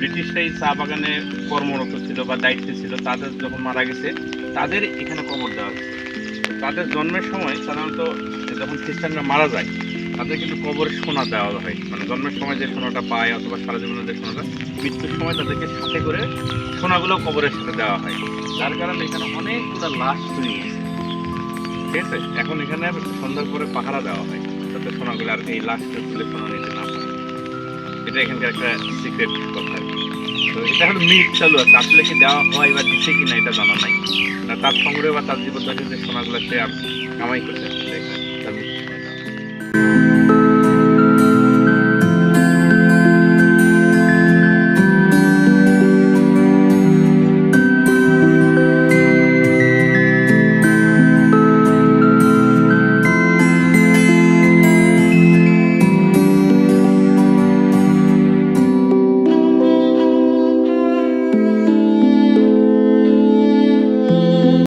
ব্রিটিশরা এই চা বাগানে কর্মরত ছিল বা দায়িত্বে ছিল, তাদের যখন মারা গেছে, তাদের এখানে কবর দেওয়া হয়েছে। তাদের জন্মের সময় সাধারণত যখন খ্রিস্টানরা মারা যায়, তাদের কিন্তু কবরে সোনা দেওয়া হয়। মানে জন্মের সময় যে সোনাটা পায় অথবা সারা জীবনে যে সোনাটা, মৃত্যুর সময় তাদেরকে সাথে করে সোনাগুলো কবরের সাথে দেওয়া হয়। যার কারণে এখানে অনেকগুলো লাশ তৈরি ঠিক আছে? এখন এখানে সন্ধ্যার পরে পাহারা দেওয়া হয়, যাতে সোনাগুলো আর এই লাশটা তুলে সোনা নিতে এটা এখানকার একটা সিক্রেট কথা। তো এটা হলো মিট চালু আছে। আসলে কি দেওয়া হয় বা দিচ্ছে কিনা এটা জানা নাই। তার সংগ্রহে বা তার যে সোনাগুলো সে কামাই করছে